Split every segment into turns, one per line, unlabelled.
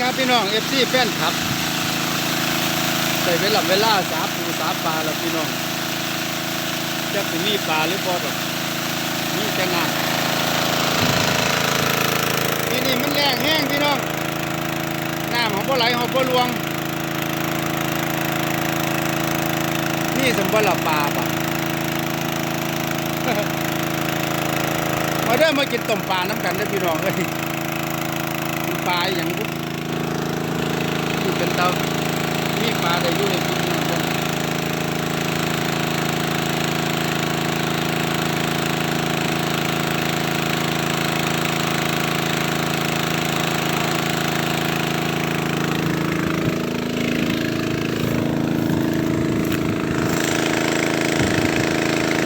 ครับพี่น้องเอฟซีแฟนครับใส่เวลาเวลาสาปูสาปลาแล้วพี่น้องจะสิมีปลาหรือบ่ดอกมีแต่น้ำที่นี่มันแรงแห้งพี่น้องน้ำของบ่ไหลของบ่หลวง นี่สมบัติปลาปะมาเด้อมากินต้มปลาน้ำกันเด้พี่น้องเอ้ยปลาอย่างบุ ที่เป็นเตามีปลาได้อยู่ในกินนะคน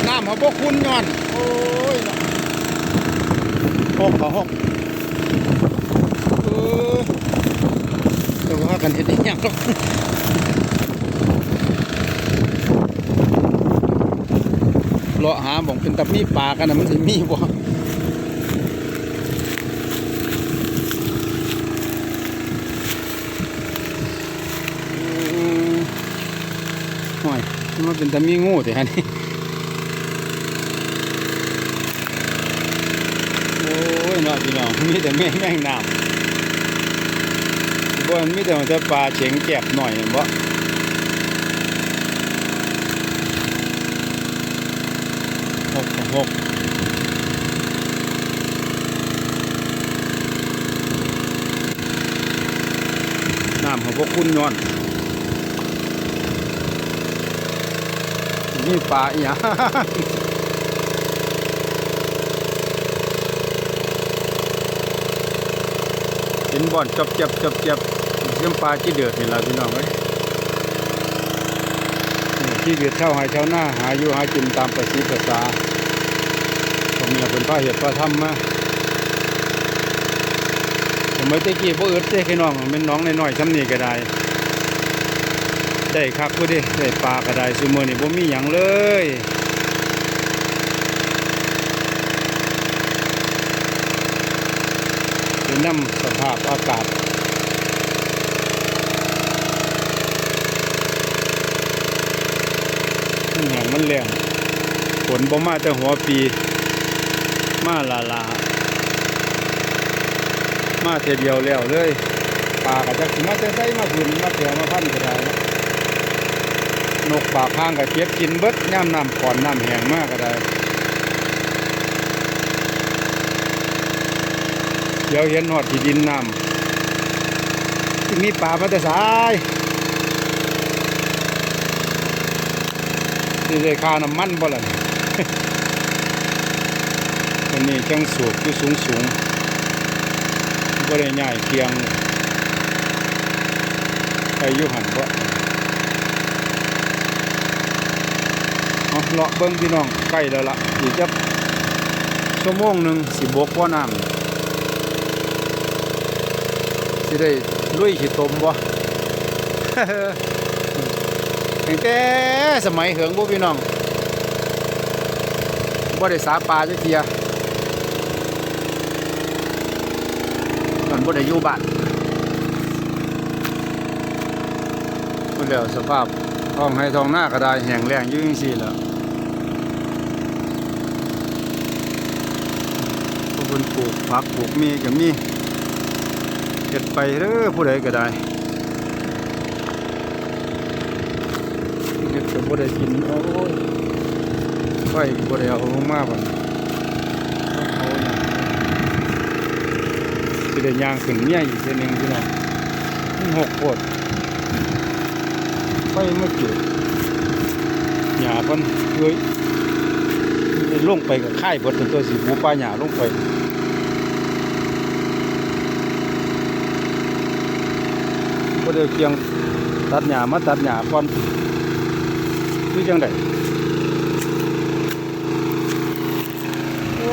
น้ำของพวกคุณย้อน โอ้ยเนาหกต่อหกเออ เดี๋ยวว่ากันเห็นอีกอย่างหรอกเลาะหาบอกเป็นตะมีปลากันนะมันสิมีบ่อืมห่วยมันเป็นตะมีงูแต่ฮันนี่โอ้ยเนาะพี่น้องมีแต่แม่แม่งน้ำ บ่มันมีแต่มันจะปลาเฉียงแกบหน่อยเห็นบ่หกหกน้ำของพวกคุณย้อนมีปลาอีหยังเห็นบ่อนจับจับจับจับเสี ยงปลาที่เดือดนี่ล่ะพี่น้องเอ้ยที่เดือดเช่าหายเช่าหน้าหาอยู่หากินตามประสีภาษาผมมีเป็นผ้าเห็ดผ้าทำมาผมไม่ตะกี้พวกอึดเด้พี่น้องเป็นน้องน้อยๆซ้ำนี่ก็ได้ ได้คักกูดิได้ปลาก็ได้ซุมื้อนี่บ่มีหยังเลยเป็นน้ำสภาพอากาศ มันแห้งมันแรงฝนบ่มาแต่หัวปี มาลาลามาเทเดียวแล้วเลยปลากระจักมาแต่ใส่มาพื้นมาแถวมาพันก็ได้นะนกปาข้างกับเก็บกินเบิดย่ำน้ำก่อนน้ำแห้งมากก็ได้เดี๋ยวเห็นหอดที่ดินน้ำที่มีป่ามาแต่สาย ที่ได้ค่าน้ำมันบ่ล่ะนี่อันนี้จังสูบอยู่สูงสูงบ่ได้ง่ายเคียง ไปอยู่หันบ่เอาเลาะเบิ่งพี่น้องใกล้แล้วล่ะอีกจะชั่วโมงหนึ่งสิบกว่าน้ำสิได้ลุยขี้ตมบ่ ตั้งแต่สมัยเหิงพวกพี่น้องบ่ได้สาปลาจักเทียมันบ่ได้อยู่บ้านพุ่นแล้วสภาพท้องให้ท้องหน้าก็ได้แห้งแล้งยู่งซี่แล้วพวกเพิ่นปลูกผักปลูกมีก็มีเฮ็ดไปเด้อผู้ใดก็ได้เฮ็ดก็ บ่ได้กินโอ้ยไฟบ่ได้เอาลงมาบัดเอาหยังสิได้ย่างขึ้นเมียอีกเทื่อหนึงพี่น้องมันหกโพดไฟไมาจุดหญ้าเพิ่นเอ้ยลงไปก็ค่ายบดเป็นตัวสิบูปลาหญ้าลงไปบ่ได้เพียงตัดหญ้ามาตัดหญ้าก่อน คือจังไดโอ้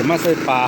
ทา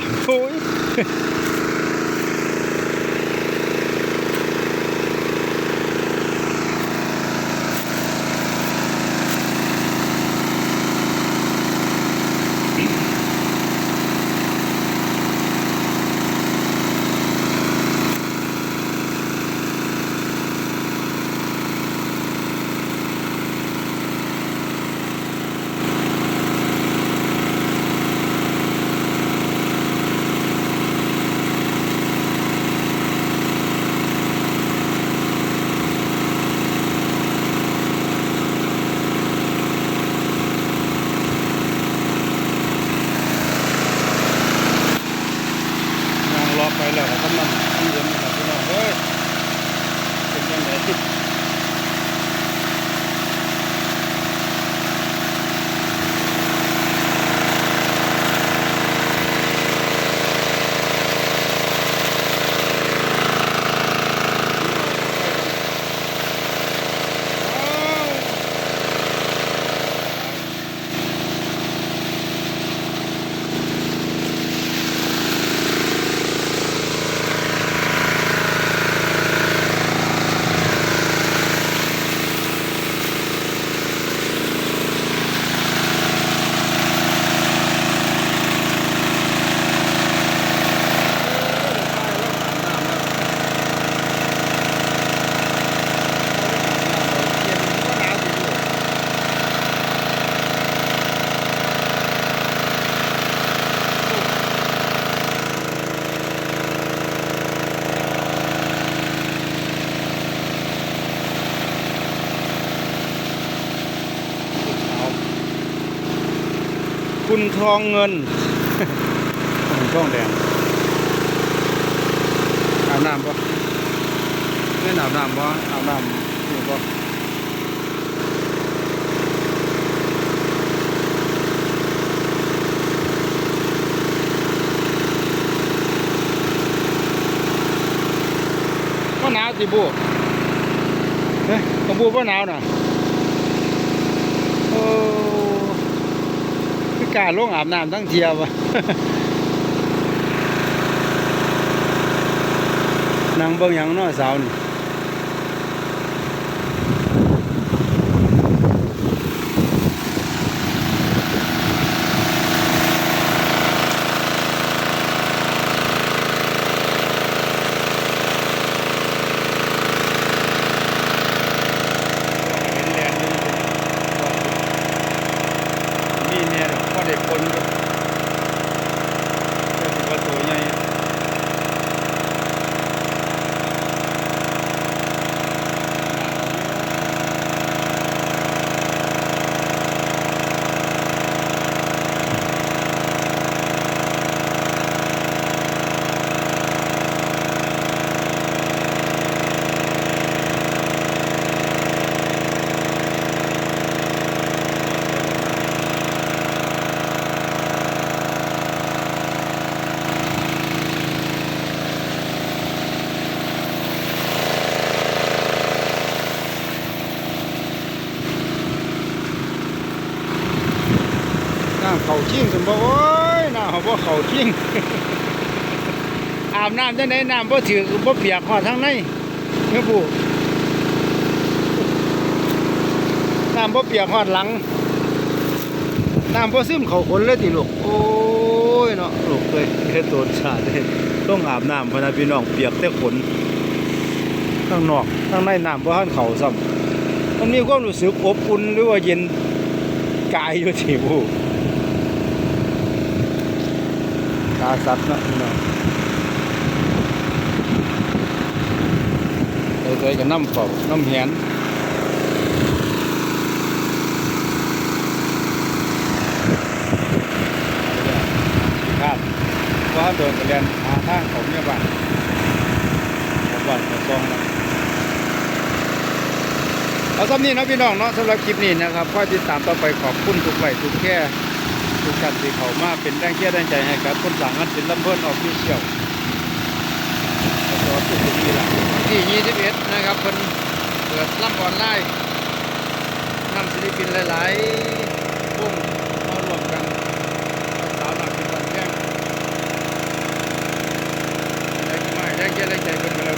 คุณทองเงินของทองแดงอาบน้ำปะไม่อาบน้ำปะอาบน้ำนี่ปะว่าหนาวสิบูเฮ้ยต้องบูว่าหนาวน่ะ โอ้คือ กล้ารลงอาบน้ำทั้งเทียวะนางเบิ่งยังน้อสาวนี่เห็นแลนด์อยู่นี่เนี่ยก็ได้คนอยู่แต่สิว่าตัวใหญ่ น้ำเขาชิงสม บ่โอ้ยน้ำเขาบ่เขาชิงอาบน้ำจังไดน้ำบ่ถือบ่เปียกฮอดทางในเมื่อผู้น้ำบ่เปียกฮอดหลังน้ำบ่ซึมเขาขนเลยติลูกโอ้ยเนาะลูกเอ้ยเฮ็ดโดนชาเลยต้องอาบน้ำพะนะพี่น้องเปียกแต่ขนข้างนอกข้างในน้ำบ่ทันเขาซ้ำมันมีความรู้สึกอบอุ่นหรือว่าเย็นกายอยู่ที่ผู้ ตาสัตว์เนาะพี่น้องสวยๆกับน้ำเป่าน้ำเหียนครับว่าโดนกระเรียนหาทางของเนี่ยบ้านบ้านของซองนะเอาสำนี้นะพี่น้องเนาะสำหรับคลิปนี้นะครับก็ติดตามต่อไปขอบคุณทุกไลค์ทุกแค่ ทุกท่านที่เขามาเป็นแรงเชียร์แรงใจให้กับคนสังอันเป็นลำเพิ่นออกที่เชี่ยวจอดที่นี่ละที่ยี่สิบเอ็ดนะครับเป็นเปิดล่ำออนไลน์นำศิลปินหลายๆวงมารวมกันสาวหลักเป็นตนแจ้งแรงไม่แรงชียร์แรงใจเป็นมา